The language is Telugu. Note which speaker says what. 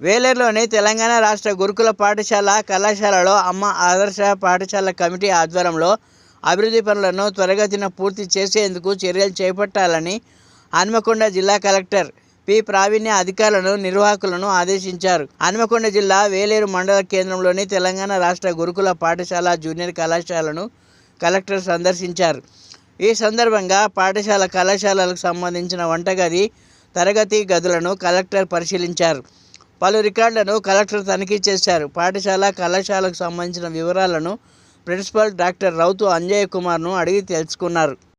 Speaker 1: వేలేరులోని తెలంగాణ రాష్ట్ర గురుకుల పాఠశాల కళాశాలలో అమ్మ ఆదర్శ పాఠశాల కమిటీ ఆధ్వర్యంలో అభివృద్ధి పనులను త్వరగతిన పూర్తి చేసేందుకు చర్యలు చేపట్టాలని హన్మకొండ జిల్లా కలెక్టర్ పి. ప్రావీణ్య అధికారులను నిర్వాహకులను ఆదేశించారు. హన్మకొండ జిల్లా వేలేరు మండల కేంద్రంలోని తెలంగాణ రాష్ట్ర గురుకుల పాఠశాల జూనియర్ కళాశాలను కలెక్టర్ సందర్శించారు. ఈ సందర్భంగా పాఠశాల కళాశాలలకు సంబంధించిన వంటగది తరగతి గదులను కలెక్టర్ పరిశీలించారు. పలు రికార్డులను కలెక్టర్ తనిఖీ చేశారు. పాఠశాల కళాశాలకు సంబంధించిన వివరాలను ప్రిన్సిపల్ డాక్టర్ రౌతు అంజయ్ కుమార్ను అడిగి తెలుసుకున్నారు.